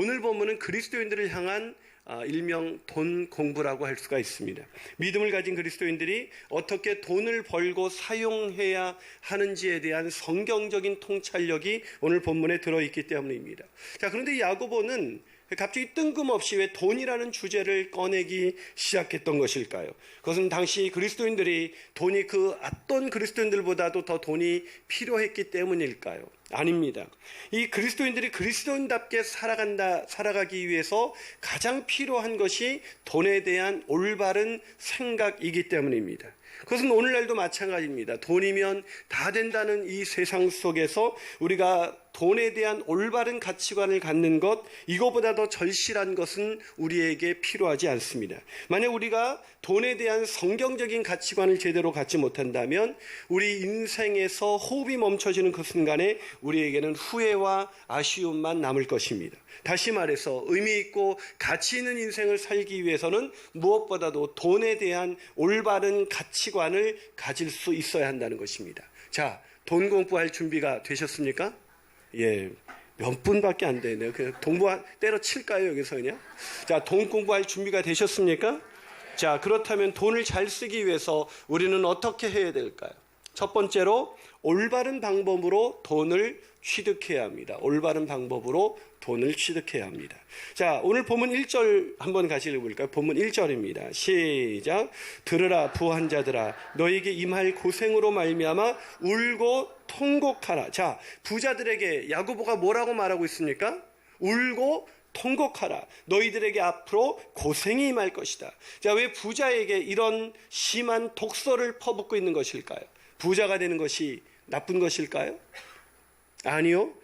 오늘 본문은 그리스도인들을 향한 아, 일명 돈 공부라고 할 수가 있습니다. 믿음을 가진 그리스도인들이 어떻게 돈을 벌고 사용해야 하는지에 대한 성경적인 통찰력이 오늘 본문에 들어있기 때문입니다. 자, 그런데 야고보는 갑자기 뜬금없이 왜 돈이라는 주제를 꺼내기 시작했던 것일까요? 그것은 당시 그리스도인들이 돈이 그 어떤 그리스도인들보다도 더 돈이 필요했기 때문일까요? 아닙니다. 이 그리스도인들이 그리스도인답게 살아간다, 살아가기 위해서 가장 필요한 것이 돈에 대한 올바른 생각이기 때문입니다. 그것은 오늘날도 마찬가지입니다. 돈이면 다 된다는 이 세상 속에서 우리가 돈에 대한 올바른 가치관을 갖는 것, 이거보다 더 절실한 것은 우리에게 필요하지 않습니다. 만약 우리가 돈에 대한 성경적인 가치관을 제대로 갖지 못한다면 우리 인생에서 호흡이 멈춰지는 그 순간에 우리에게는 후회와 아쉬움만 남을 것입니다. 다시 말해서 의미 있고 가치 있는 인생을 살기 위해서는 무엇보다도 돈에 대한 올바른 가치관을 가질 수 있어야 한다는 것입니다. 자, 돈 공부할 준비가 되셨습니까? 예. 몇 분밖에 안 되네요. 그냥 동부 때려칠까요, 여기서 그냥? 자, 돈 공부할 준비가 되셨습니까? 자, 그렇다면 돈을 잘 쓰기 위해서 우리는 어떻게 해야 될까요? 첫 번째로 올바른 방법으로 돈을 취득해야 합니다. 올바른 방법으로 돈을 취득해야 합니다. 자, 오늘 본문 1절 한번 같이 읽어볼까요? 본문 1절입니다. 시작. 들으라 부한 자들아 너에게 임할 고생으로 말미암아 울고 통곡하라. 자, 부자들에게 야고보가 뭐라고 말하고 있습니까? 울고 통곡하라. 너희들에게 앞으로 고생이 임할 것이다. 자, 왜 부자에게 이런 심한 독서를 퍼붓고 있는 것일까요? 부자가 되는 것이 나쁜 것일까요? 아니요.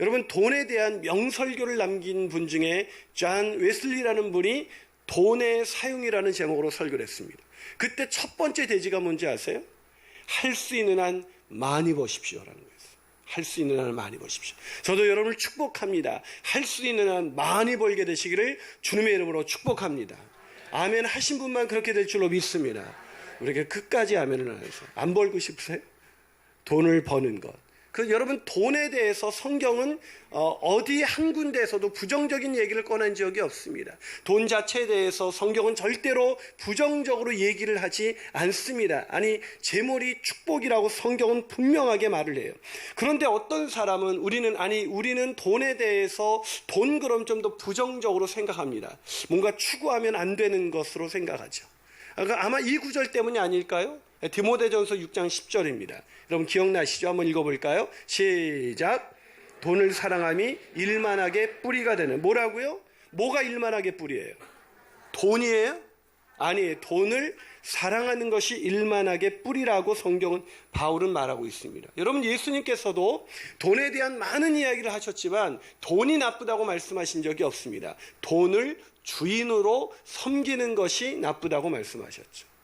여러분 돈에 대한 명설교를 남긴 분 중에 존 웨슬리라는 분이 돈의 사용이라는 제목으로 설교를 했습니다. 그때 첫 번째 대지가 뭔지 아세요? 할 수 있는 한 많이 버십시오라는 거였어요. 할 수 있는 한 많이 버십시오. 저도 여러분을 축복합니다. 할 수 있는 한 많이 벌게 되시기를 주님의 이름으로 축복합니다. 아멘 하신 분만 그렇게 될 줄로 믿습니다. 우리에게 끝까지 아멘을 하세요. 안 벌고 싶으세요? 돈을 버는 것. 그 여러분 돈에 대해서 성경은 어, 디 한 군데에서도 부정적인 얘기를 꺼낸 적이 없습니다. 돈 자체에 대해서 성경은 절대로 부정적으로 얘기를 하지 않습니다. 아니 재물이 축복이라고 성경은 분명하게 말을 해요. 그런데 어떤 사람은 우리는 아니 우리는 돈에 대해서 돈 그럼 좀 더 부정적으로 생각합니다. 뭔가 추구하면 안 되는 것으로 생각하죠. 그러니까 아마 이 구절 때문이 아닐까요? 디모데전서 6장 10절입니다. 여러분 기억나시죠? 한번 읽어볼까요? 시작. 돈을 사랑함이 일만하게 뿌리가 되는 뭐라고요? 뭐가 일만하게 뿌리예요? 돈이에요? 아니, 돈을 사랑하는 것이 일만하게 뿌리라고 성경은 바울은 말하고 있습니다. 여러분 예수님께서도 돈에 대한 많은 이야기를 하셨지만 돈이 나쁘다고 말씀하신 적이 없습니다. 돈을 주인으로 섬기는 것이 나쁘다고 말씀하셨죠.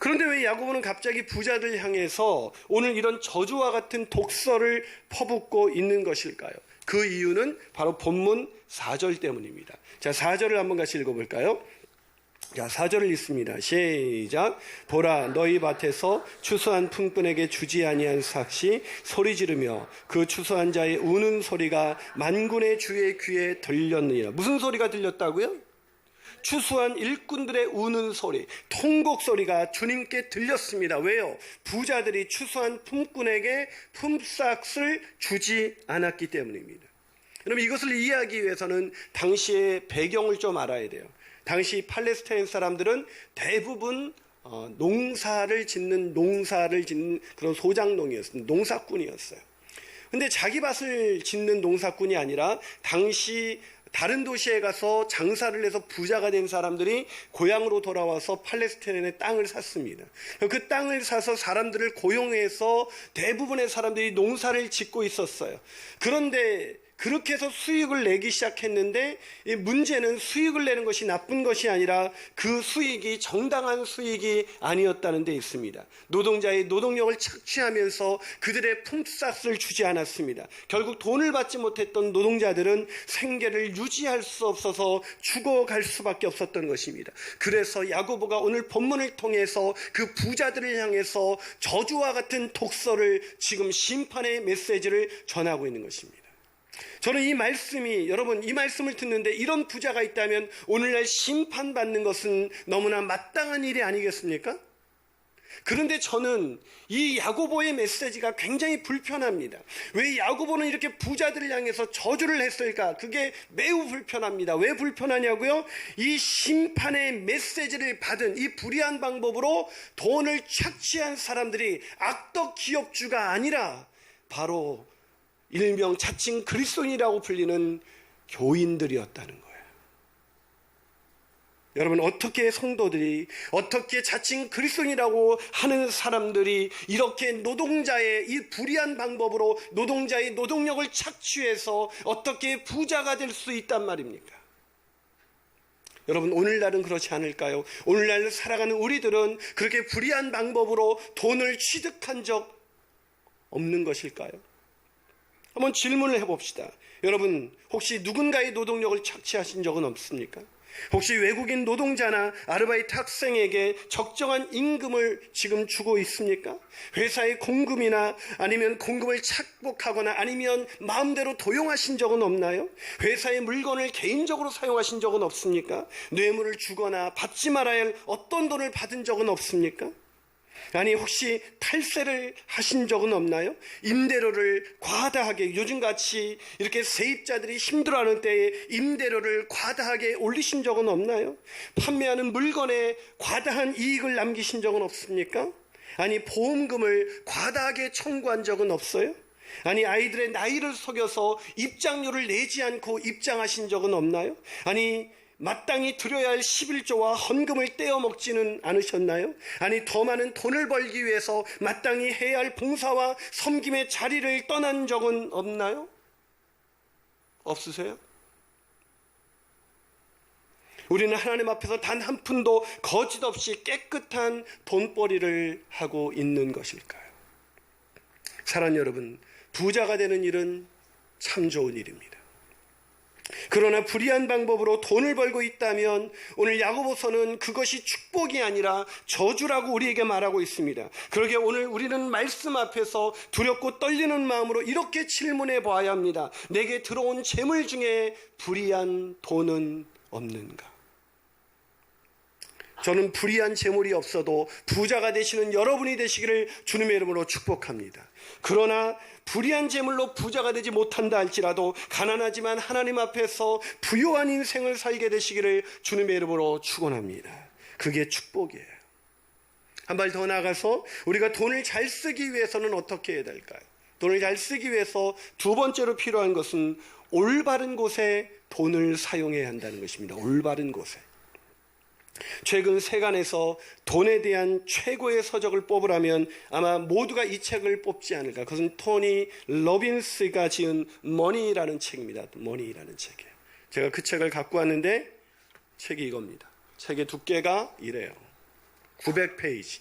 그런데 왜 야고보는 갑자기 부자들 향해서 오늘 이런 저주와 같은 독서를 퍼붓고 있는 것일까요? 그 이유는 바로 본문 4절 때문입니다. 자, 4절을 한번 같이 읽어볼까요? 자, 4절을 읽습니다. 시작. 보라, 너희 밭에서 추수한 품꾼에게 주지 아니한 삭시 소리 지르며 그 추수한 자의 우는 소리가 만군의 주의 귀에 들렸느니라. 무슨 소리가 들렸다고요? 추수한 일꾼들의 우는 소리, 통곡 소리가 주님께 들렸습니다. 왜요? 부자들이 추수한 품꾼에게 품삯을 주지 않았기 때문입니다. 여러분 이것을 이해하기 위해서는 당시의 배경을 좀 알아야 돼요. 당시 팔레스타인 사람들은 대부분 어, 농사를 짓는 농사를 짓는 그런 소장농이었어요. 농사꾼이었어요. 근데 자기 밭을 짓는 농사꾼이 아니라 당시 다른 도시에 가서 장사를 해서 부자가 된 사람들이 고향으로 돌아와서 팔레스타인의 땅을 샀습니다. 그 땅을 사서 사람들을 고용해서 대부분의 사람들이 농사를 짓고 있었어요. 그런데 그렇게 해서 수익을 내기 시작했는데 문제는 수익을 내는 것이 나쁜 것이 아니라 그 수익이 정당한 수익이 아니었다는 데 있습니다. 노동자의 노동력을 착취하면서 그들의 품삯을 주지 않았습니다. 결국 돈을 받지 못했던 노동자들은 생계를 유지할 수 없어서 죽어갈 수밖에 없었던 것입니다. 그래서 야고보가 오늘 본문을 통해서 그 부자들을 향해서 저주와 같은 독서를 지금 심판의 메시지를 전하고 있는 것입니다. 저는 이 말씀이 여러분 이 말씀을 듣는데 이런 부자가 있다면 오늘날 심판받는 것은 너무나 마땅한 일이 아니겠습니까? 그런데 저는 이 야고보의 메시지가 굉장히 불편합니다. 왜 야고보는 이렇게 부자들을 향해서 저주를 했을까? 그게 매우 불편합니다. 왜 불편하냐고요? 이 심판의 메시지를 받은 이 불의한 방법으로 돈을 착취한 사람들이 악덕 기업주가 아니라 바로 일명 자칭 그리스도인이라고 불리는 교인들이었다는 거예요. 여러분 어떻게 성도들이 어떻게 자칭 그리스도인이라고 하는 사람들이 이렇게 노동자의 이 불의한 방법으로 노동자의 노동력을 착취해서 어떻게 부자가 될 수 있단 말입니까? 여러분 오늘날은 그렇지 않을까요? 오늘날 살아가는 우리들은 그렇게 불의한 방법으로 돈을 취득한 적 없는 것일까요? 한번 질문을 해봅시다. 여러분, 혹시 누군가의 노동력을 착취하신 적은 없습니까? 혹시 외국인 노동자나 아르바이트 학생에게 적정한 임금을 지금 주고 있습니까? 회사의 공금이나 아니면 공금을 착복하거나 아니면 마음대로 도용하신 적은 없나요? 회사의 물건을 개인적으로 사용하신 적은 없습니까? 뇌물을 주거나 받지 말아야 할 어떤 돈을 받은 적은 없습니까? 아니 혹시 탈세를 하신 적은 없나요? 임대료를 과다하게 요즘같이 이렇게 세입자들이 힘들어하는 때에 임대료를 과다하게 올리신 적은 없나요? 판매하는 물건에 과다한 이익을 남기신 적은 없습니까? 아니 보험금을 과다하게 청구한 적은 없어요? 아니 아이들의 나이를 속여서 입장료를 내지 않고 입장하신 적은 없나요? 아니 마땅히 드려야 할 11조와 헌금을 떼어 먹지는 않으셨나요? 아니 더 많은 돈을 벌기 위해서 마땅히 해야 할 봉사와 섬김의 자리를 떠난 적은 없나요? 없으세요? 우리는 하나님 앞에서 단 한 푼도 거짓 없이 깨끗한 돈벌이를 하고 있는 것일까요? 사랑 여러분, 부자가 되는 일은 참 좋은 일입니다. 그러나 불의한 방법으로 돈을 벌고 있다면 오늘 야고보서는 그것이 축복이 아니라 저주라고 우리에게 말하고 있습니다. 그러게 오늘 우리는 말씀 앞에서 두렵고 떨리는 마음으로 이렇게 질문해 봐야 합니다. 내게 들어온 재물 중에 불의한 돈은 없는가? 저는 불의한 재물이 없어도 부자가 되시는 여러분이 되시기를 주님의 이름으로 축복합니다. 그러나 불의한 재물로 부자가 되지 못한다 할지라도 가난하지만 하나님 앞에서 부요한 인생을 살게 되시기를 주님의 이름으로 축원합니다. 그게 축복이에요. 한 발 더 나가서 우리가 돈을 잘 쓰기 위해서는 어떻게 해야 될까요? 돈을 잘 쓰기 위해서 두 번째로 필요한 것은 올바른 곳에 돈을 사용해야 한다는 것입니다. 올바른 곳에. 최근 세간에서 돈에 대한 최고의 서적을 뽑으라면 아마 모두가 이 책을 뽑지 않을까. 그것은 토니 러빈스가 지은 머니라는 책입니다. 머니라는 책이에요. 제가 그 책을 갖고 왔는데 책이 이겁니다. 책의 두께가 이래요. 900페이지.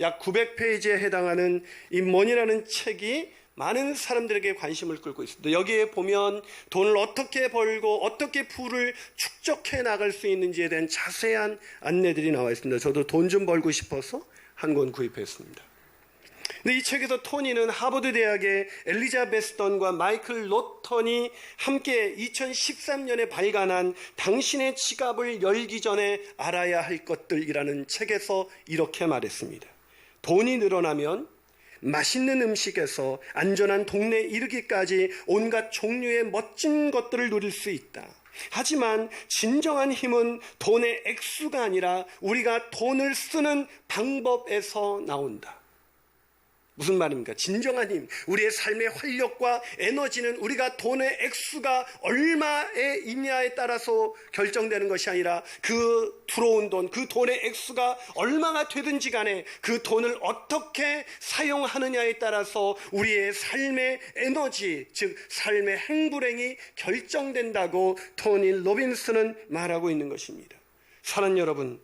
약 900페이지에 해당하는 이 머니라는 책이 많은 사람들에게 관심을 끌고 있습니다. 여기에 보면 돈을 어떻게 벌고 어떻게 부를 축적해 나갈 수 있는지에 대한 자세한 안내들이 나와 있습니다. 저도 돈 좀 벌고 싶어서 한 권 구입했습니다. 근데 이 책에서 토니는 하버드 대학의 엘리자베스 던과 마이클 로턴이 함께 2013년에 발간한 당신의 지갑을 열기 전에 알아야 할 것들이라는 책에서 이렇게 말했습니다. 돈이 늘어나면 맛있는 음식에서 안전한 동네에 이르기까지 온갖 종류의 멋진 것들을 누릴 수 있다. 하지만 진정한 힘은 돈의 액수가 아니라 우리가 돈을 쓰는 방법에서 나온다. 무슨 말입니까? 진정한 힘, 우리의 삶의 활력과 에너지는 우리가 돈의 액수가 얼마에 있냐에 따라서 결정되는 것이 아니라 그 들어온 돈, 그 돈의 액수가 얼마가 되든지 간에 그 돈을 어떻게 사용하느냐에 따라서 우리의 삶의 에너지, 즉 삶의 행불행이 결정된다고 토니 로빈스는 말하고 있는 것입니다. 사는 여러분,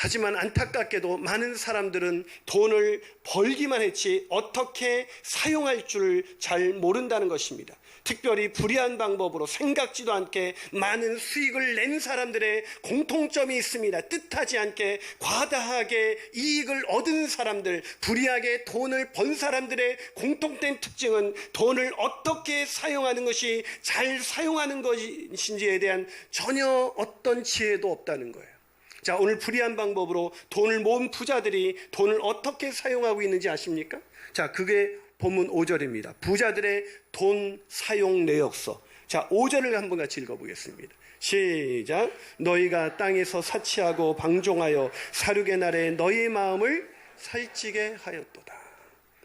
하지만 안타깝게도 많은 사람들은 돈을 벌기만 했지 어떻게 사용할 줄 잘 모른다는 것입니다. 특별히 불의한 방법으로 생각지도 않게 많은 수익을 낸 사람들의 공통점이 있습니다. 뜻하지 않게 과다하게 이익을 얻은 사람들, 불의하게 돈을 번 사람들의 공통된 특징은 돈을 어떻게 사용하는 것이 잘 사용하는 것인지에 대한 전혀 어떤 지혜도 없다는 거예요. 자, 오늘 불의한 방법으로 돈을 모은 부자들이 돈을 어떻게 사용하고 있는지 아십니까? 자, 그게 본문 5절입니다. 부자들의 돈 사용 내역서. 자, 5절을 한번 같이 읽어보겠습니다. 시작. 너희가 땅에서 사치하고 방종하여 사륙의 날에 너희의 마음을 살찌게 하였도다.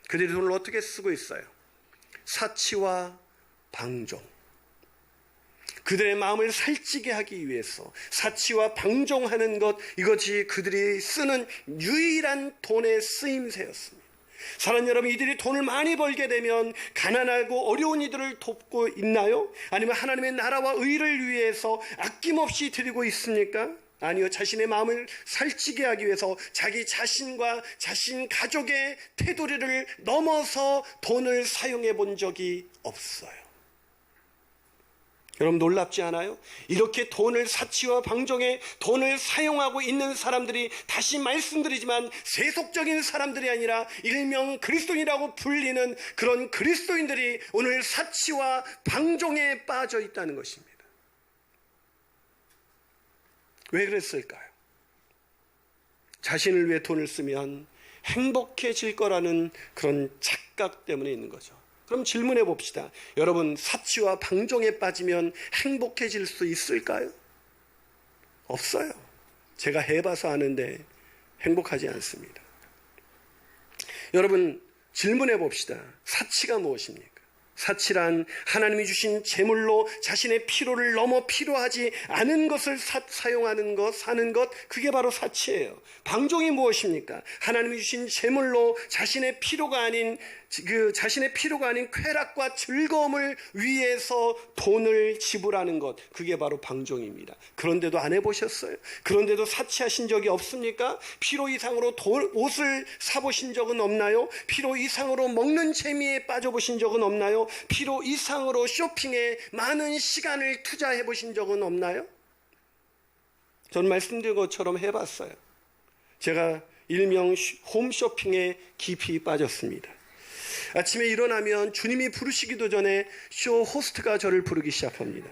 그들이 돈을 어떻게 쓰고 있어요? 사치와 방종. 그들의 마음을 살찌게 하기 위해서 사치와 방종하는 것 이것이 그들이 쓰는 유일한 돈의 쓰임새였습니다. 사랑 여러분, 이들이 돈을 많이 벌게 되면 가난하고 어려운 이들을 돕고 있나요? 아니면 하나님의 나라와 의를 위해서 아낌없이 드리고 있습니까? 아니요, 자신의 마음을 살찌게 하기 위해서 자기 자신과 자신 가족의 테두리를 넘어서 돈을 사용해 본 적이 없어요. 여러분 놀랍지 않아요? 이렇게 돈을 사치와 방종에 돈을 사용하고 있는 사람들이 다시 말씀드리지만 세속적인 사람들이 아니라 일명 그리스도인이라고 불리는 그런 그리스도인들이 오늘 사치와 방종에 빠져 있다는 것입니다. 왜 그랬을까요? 자신을 위해 돈을 쓰면 행복해질 거라는 그런 착각 때문에 있는 거죠. 그럼 질문해 봅시다. 여러분, 사치와 방종에 빠지면 행복해질 수 있을까요? 없어요. 제가 해봐서 아는데 행복하지 않습니다. 여러분, 질문해 봅시다. 사치가 무엇입니까? 사치란 하나님이 주신 재물로 자신의 필요를 넘어 필요하지 않은 것을 사, 용하는 것, 사는 것, 그게 바로 사치예요. 방종이 무엇입니까? 하나님이 주신 재물로 자신의 필요가 아닌 그 자신의 필요가 아닌 쾌락과 즐거움을 위해서 돈을 지불하는 것 그게 바로 방종입니다. 그런데도 안 해보셨어요? 그런데도 사치하신 적이 없습니까? 필요 이상으로 돈, 옷을 사보신 적은 없나요? 필요 이상으로 먹는 재미에 빠져보신 적은 없나요? 필요 이상으로 쇼핑에 많은 시간을 투자해 보신 적은 없나요? 전 말씀드린 것처럼 해봤어요. 제가 일명 홈쇼핑에 깊이 빠졌습니다. 아침에 일어나면 주님이 부르시기도 전에 쇼 호스트가 저를 부르기 시작합니다.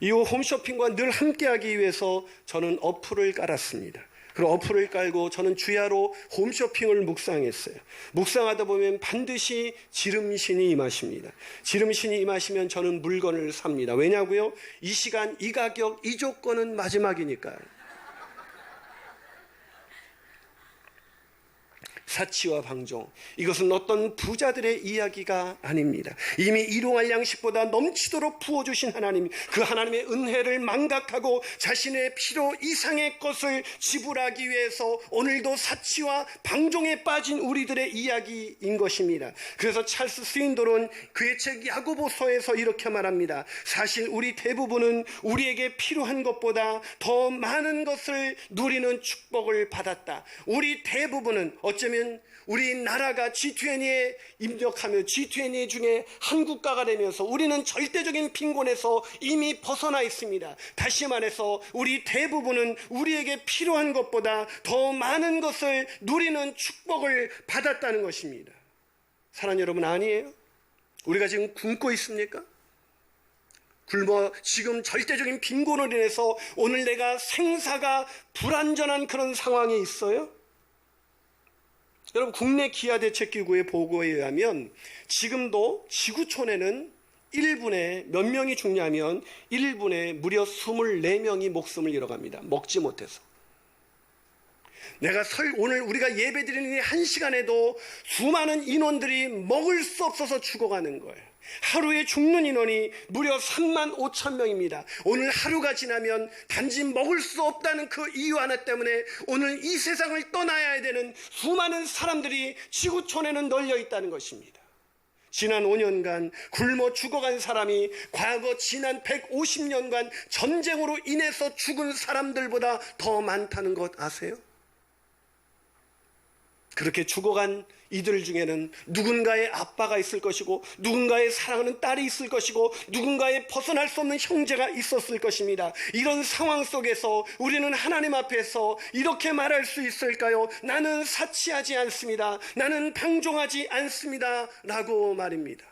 이후 홈쇼핑과 늘 함께하기 위해서 저는 어플을 깔았습니다. 그리고 어플을 깔고 저는 주야로 홈쇼핑을 묵상했어요. 묵상하다 보면 반드시 지름신이 임하십니다. 지름신이 임하시면 저는 물건을 삽니다. 왜냐고요? 이 시간, 이 가격, 이 조건은 마지막이니까요. 사치와 방종. 이것은 어떤 부자들의 이야기가 아닙니다. 이미 일용할 양식보다 넘치도록 부어주신 하나님, 그 하나님의 은혜를 망각하고 자신의 필요 이상의 것을 지불하기 위해서 오늘도 사치와 방종에 빠진 우리들의 이야기인 것입니다. 그래서 찰스 스윈돌은 그의 책 야고보서에서 이렇게 말합니다. 사실 우리 대부분은 우리에게 필요한 것보다 더 많은 것을 누리는 축복을 받았다. 우리 대부분은 어쩌면 보면 우리 나라가 G20에 입력하며 G20 중에 한 국가가 되면서 우리는 절대적인 빈곤에서 이미 벗어나 있습니다. 다시 말해서 우리 대부분은 우리에게 필요한 것보다 더 많은 것을 누리는 축복을 받았다는 것입니다. 사랑 여러분 아니에요? 우리가 지금 굶고 있습니까? 굶어 지금 절대적인 빈곤으로 인해서 오늘 내가 생사가 불안전한 그런 상황에 있어요? 여러분 국내 기아 대책기구의 보고에 의하면 지금도 지구촌에는 1분에 몇 명이 죽냐면 1분에 무려 24명이 목숨을 잃어갑니다. 먹지 못해서. 내가 설, 오늘 우리가 예배 드리는 한 시간에도 수많은 인원들이 먹을 수 없어서 죽어가는 거예요. 하루에 죽는 인원이 무려 3만 5천 명입니다. 오늘 하루가 지나면 단지 먹을 수 없다는 그 이유 하나 때문에 오늘 이 세상을 떠나야 되는 수많은 사람들이 지구촌에는 널려 있다는 것입니다. 지난 5년간 굶어 죽어간 사람이 과거 지난 150년간 전쟁으로 인해서 죽은 사람들보다 더 많다는 것 아세요? 그렇게 죽어간 이들 중에는 누군가의 아빠가 있을 것이고 누군가의 사랑하는 딸이 있을 것이고 누군가의 벗어날 수 없는 형제가 있었을 것입니다. 이런 상황 속에서 우리는 하나님 앞에서 이렇게 말할 수 있을까요? 나는 사치하지 않습니다. 나는 방종하지 않습니다. 라고 말입니다.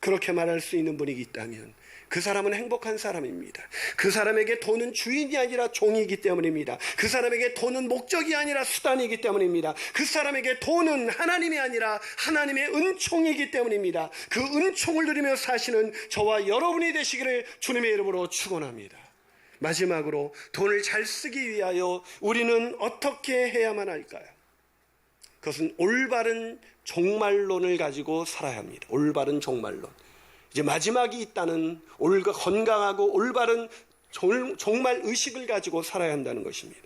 그렇게 말할 수 있는 분이 있다면 그 사람은 행복한 사람입니다. 그 사람에게 돈은 주인이 아니라 종이기 때문입니다. 그 사람에게 돈은 목적이 아니라 수단이기 때문입니다. 그 사람에게 돈은 하나님이 아니라 하나님의 은총이기 때문입니다. 그 은총을 누리며 사시는 저와 여러분이 되시기를 주님의 이름으로 축원합니다. 마지막으로 돈을 잘 쓰기 위하여 우리는 어떻게 해야만 할까요? 그것은 올바른 종말론을 가지고 살아야 합니다. 올바른 종말론. 이제 마지막이 있다는 건강하고 올바른 종말 의식을 가지고 살아야 한다는 것입니다.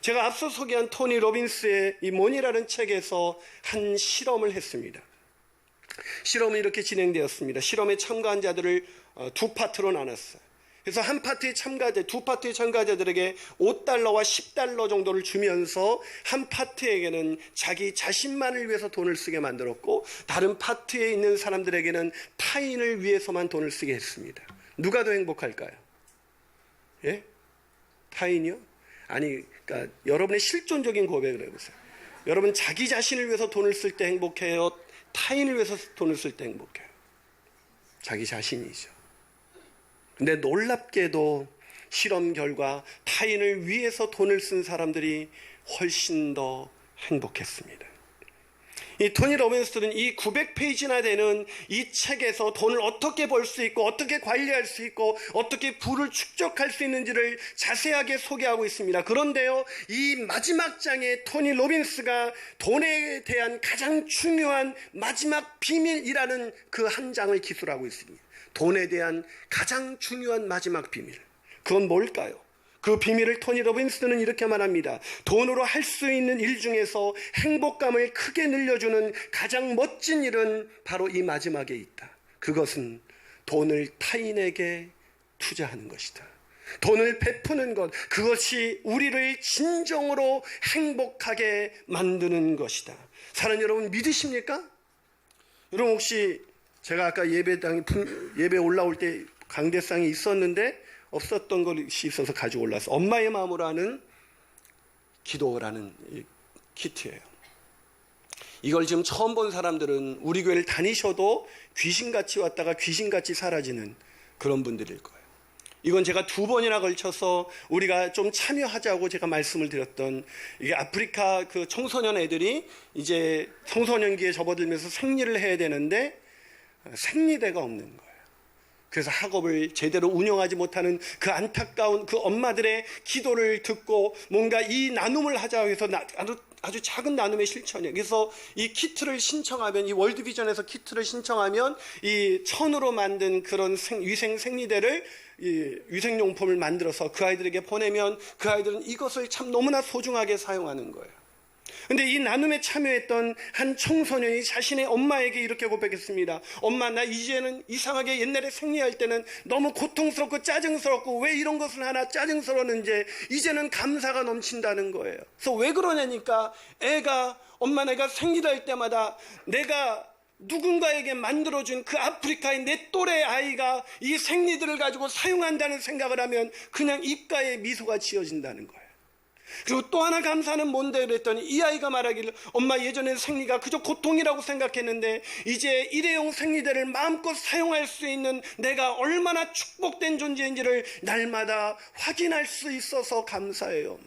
제가 앞서 소개한 토니 로빈스의 이 몬이라는 책에서 한 실험을 했습니다. 실험은 이렇게 진행되었습니다. 실험에 참가한 자들을 어, 두 파트로 나눴어요. 그래서 한 파트의 참가자, 두 파트의 참가자들에게 5달러와 10달러 정도를 주면서 한 파트에게는 자기 자신만을 위해서 돈을 쓰게 만들었고 다른 파트에 있는 사람들에게는 타인을 위해서만 돈을 쓰게 했습니다. 누가 더 행복할까요? 예? 타인이요? 아니, 그러니까 여러분의 실존적인 고백을 해보세요. 여러분 자기 자신을 위해서 돈을 쓸 때 행복해요? 타인을 위해서 돈을 쓸 때 행복해요? 자기 자신이죠. 근데 놀랍게도 실험 결과 타인을 위해서 돈을 쓴 사람들이 훨씬 더 행복했습니다. 이 토니 로빈스는 이 900페이지나 되는 이 책에서 돈을 어떻게 벌 수 있고 어떻게 관리할 수 있고 어떻게 부를 축적할 수 있는지를 자세하게 소개하고 있습니다. 그런데요, 이 마지막 장에 토니 로빈스가 돈에 대한 가장 중요한 마지막 비밀이라는 그 한 장을 기술하고 있습니다. 돈에 대한 가장 중요한 마지막 비밀. 그건 뭘까요? 그 비밀을 토니 로빈스는 이렇게 말합니다. 돈으로 할 수 있는 일 중에서 행복감을 크게 늘려주는 가장 멋진 일은 바로 이 마지막에 있다. 그것은 돈을 타인에게 투자하는 것이다. 돈을 베푸는 것, 그것이 우리를 진정으로 행복하게 만드는 것이다. 사랑 여러분 믿으십니까? 여러분 혹시 제가 아까 예배당 예배 올라올 때 강대상이 있었는데 없었던 것이 있어서 가지고 올라서 엄마의 마음으로 하는 기도라는 키트예요. 이걸 지금 처음 본 사람들은 우리 교회를 다니셔도 귀신같이 왔다가 귀신같이 사라지는 그런 분들일 거예요. 이건 제가 두 번이나 걸쳐서 우리가 좀 참여하자고 제가 말씀을 드렸던 이게 아프리카 그 청소년 애들이 이제 청소년기에 접어들면서 생리를 해야 되는데 생리대가 없는 거예요. 그래서 학업을 제대로 운영하지 못하는 그 안타까운 그 엄마들의 기도를 듣고 뭔가 이 나눔을 하자 해서 아주, 아주 작은 나눔의 실천이에요. 그래서 이 키트를 신청하면 이 월드비전에서 키트를 신청하면 이 천으로 만든 그런 생, 위생 생리대를 이 위생용품을 만들어서 그 아이들에게 보내면 그 아이들은 이것을 참 너무나 소중하게 사용하는 거예요. 근데 이 나눔에 참여했던 한 청소년이 자신의 엄마에게 이렇게 고백했습니다. 엄마, 나 이제는 이상하게 옛날에 생리할 때는 너무 고통스럽고 짜증스럽고 왜 이런 것을 하나 짜증스러웠는지 이제는 감사가 넘친다는 거예요. 그래서 왜 그러냐니까 애가, 엄마 내가 생리할 때마다 내가 누군가에게 만들어준 그 아프리카의 내 또래 아이가 이 생리들을 가지고 사용한다는 생각을 하면 그냥 입가에 미소가 지어진다는 거예요. 그리고 또 하나 감사는 뭔데 그랬더니 이 아이가 말하기를 엄마 예전에 생리가 그저 고통이라고 생각했는데 이제 일회용 생리대를 마음껏 사용할 수 있는 내가 얼마나 축복된 존재인지를 날마다 확인할 수 있어서 감사해요.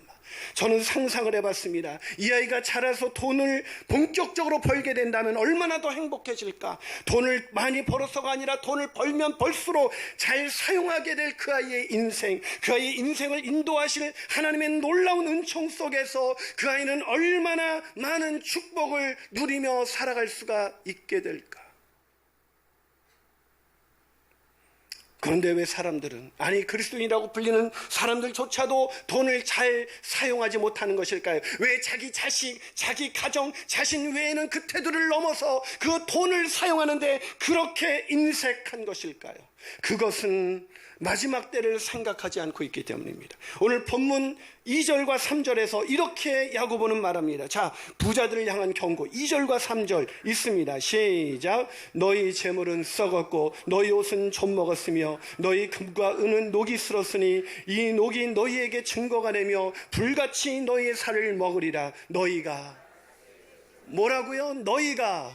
저는 상상을 해봤습니다. 이 아이가 자라서 돈을 본격적으로 벌게 된다면 얼마나 더 행복해질까? 돈을 많이 벌어서가 아니라 돈을 벌면 벌수록 잘 사용하게 될 그 아이의 인생, 그 아이의 인생을 인도하실 하나님의 놀라운 은총 속에서 그 아이는 얼마나 많은 축복을 누리며 살아갈 수가 있게 될까? 그런데 왜 사람들은 아니 그리스도인이라고 불리는 사람들조차도 돈을 잘 사용하지 못하는 것일까요? 왜 자기 자식, 자기 가정, 자신 외에는 그 태도를 넘어서 그 돈을 사용하는데 그렇게 인색한 것일까요? 그것은 마지막 때를 생각하지 않고 있기 때문입니다. 오늘 본문 2절과 3절에서 이렇게 야고보는 말합니다. 자, 부자들을 향한 경고 2절과 3절 있습니다. 시작. 너희 재물은 썩었고 너희 옷은 좀 먹었으며 너희 금과 은은 녹이 슬었으니 이 녹이 너희에게 증거가 되며 불같이 너희의 살을 먹으리라. 너희가 뭐라고요? 너희가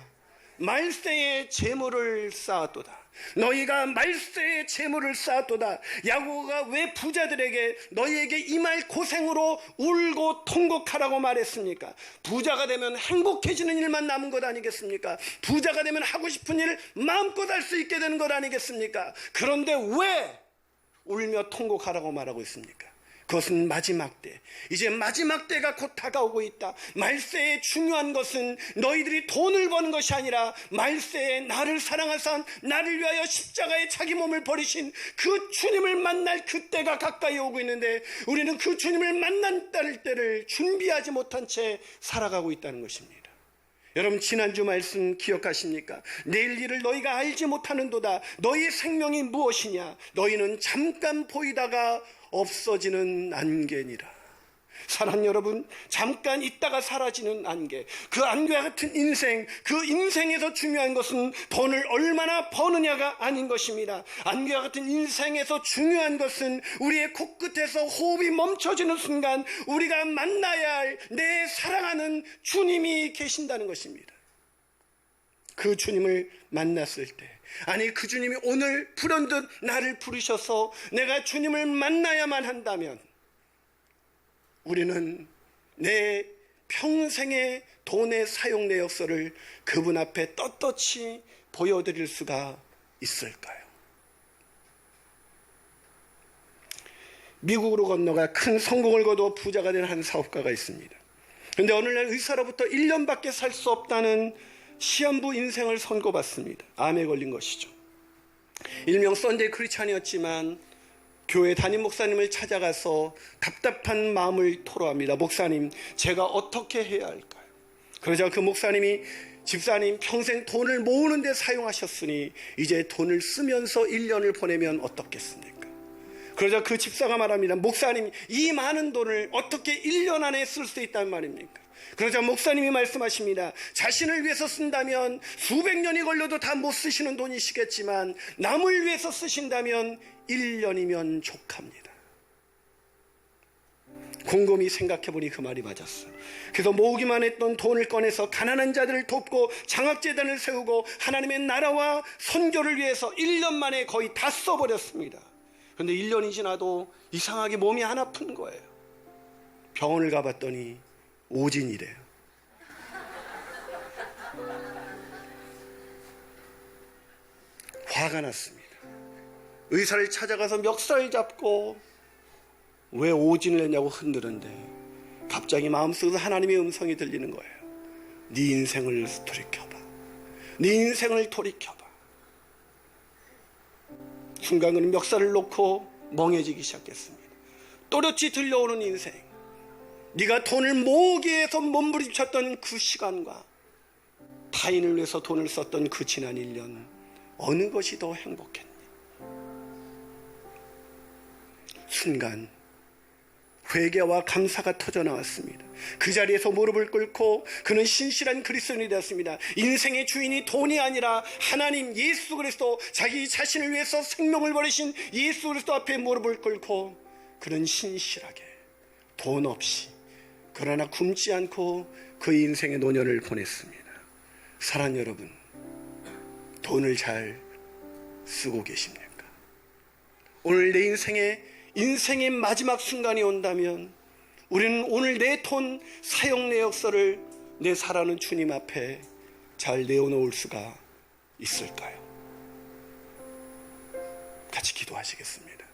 말세의 재물을 쌓았도다. 너희가 말세의 재물을 쌓았도다. 야고가 왜 부자들에게 너희에게 이말 고생으로 울고 통곡하라고 말했습니까? 부자가 되면 행복해지는 일만 남은 것 아니겠습니까? 부자가 되면 하고 싶은 일을 마음껏 할 수 있게 되는 것 아니겠습니까? 그런데 왜 울며 통곡하라고 말하고 있습니까? 그것은 마지막 때. 이제 마지막 때가 곧 다가오고 있다. 말세의 중요한 것은 너희들이 돈을 버는 것이 아니라 말세에 나를 사랑하사 나를 위하여 십자가에 자기 몸을 버리신 그 주님을 만날 그때가 가까이 오고 있는데 우리는 그 주님을 만난 때를 준비하지 못한 채 살아가고 있다는 것입니다. 여러분 지난주 말씀 기억하십니까? 내일 일을 너희가 알지 못하는도다. 너희의 생명이 무엇이냐? 너희는 잠깐 보이다가 없어지는 안개니라. 사랑 여러분, 잠깐 있다가 사라지는 안개. 그 안개와 같은 인생, 그 인생에서 중요한 것은 돈을 얼마나 버느냐가 아닌 것입니다. 안개와 같은 인생에서 중요한 것은 우리의 코끝에서 호흡이 멈춰지는 순간 우리가 만나야 할 내 사랑하는 주님이 계신다는 것입니다. 그 주님을 만났을 때, 아니 그 주님이 오늘 불현듯 나를 부르셔서 내가 주님을 만나야만 한다면 우리는 내 평생의 돈의 사용 내역서를 그분 앞에 떳떳이 보여드릴 수가 있을까요? 미국으로 건너가 큰 성공을 거두어 부자가 된 한 사업가가 있습니다. 그런데 어느 날 의사로부터 1년밖에 살 수 없다는 시한부 인생을 선고받습니다. 암에 걸린 것이죠. 일명 썬데이 크리찬이었지만 교회 담임 목사님을 찾아가서 답답한 마음을 토로합니다. 목사님, 제가 어떻게 해야 할까요? 그러자 그 목사님이 집사님 평생 돈을 모으는 데 사용하셨으니 이제 돈을 쓰면서 1년을 보내면 어떻겠습니까? 그러자 그 집사가 말합니다. 목사님, 이 많은 돈을 어떻게 1년 안에 쓸 수 있단 말입니까? 그러자 목사님이 말씀하십니다. 자신을 위해서 쓴다면 수백 년이 걸려도 다 못 쓰시는 돈이시겠지만 남을 위해서 쓰신다면 1년이면 족합니다. 곰곰이 생각해보니 그 말이 맞았어. 그래서 모으기만 했던 돈을 꺼내서 가난한 자들을 돕고 장학재단을 세우고 하나님의 나라와 선교를 위해서 1년 만에 거의 다 써버렸습니다. 그런데 1년이 지나도 이상하게 몸이 안 아픈 거예요. 병원을 가봤더니 오진이래요. 화가 났습니다. 의사를 찾아가서 멱살 잡고 왜 오진을 했냐고 흔드는데 갑자기 마음속에서 하나님의 음성이 들리는 거예요. 네 인생을 돌이켜봐. 네 인생을 돌이켜봐. 순간 그는 멱살을 놓고 멍해지기 시작했습니다. 또렷이 들려오는 인생. 네가 돈을 모으기 위해서 몸부림쳤던 그 시간과 타인을 위해서 돈을 썼던 그 지난 1년 어느 것이 더 행복했니? 순간 회개와 감사가 터져 나왔습니다. 그 자리에서 무릎을 꿇고 그는 신실한 그리스도인이 되었습니다. 인생의 주인이 돈이 아니라 하나님 예수 그리스도 자기 자신을 위해서 생명을 버리신 예수 그리스도 앞에 무릎을 꿇고 그는 신실하게 돈 없이 그러나 굶지 않고 그 인생의 노년을 보냈습니다. 사랑 여러분, 돈을 잘 쓰고 계십니까? 오늘 내 인생에 인생의 마지막 순간이 온다면 우리는 오늘 내 돈 사용 내역서를 내 사랑하는 주님 앞에 잘 내어놓을 수가 있을까요? 같이 기도하시겠습니다.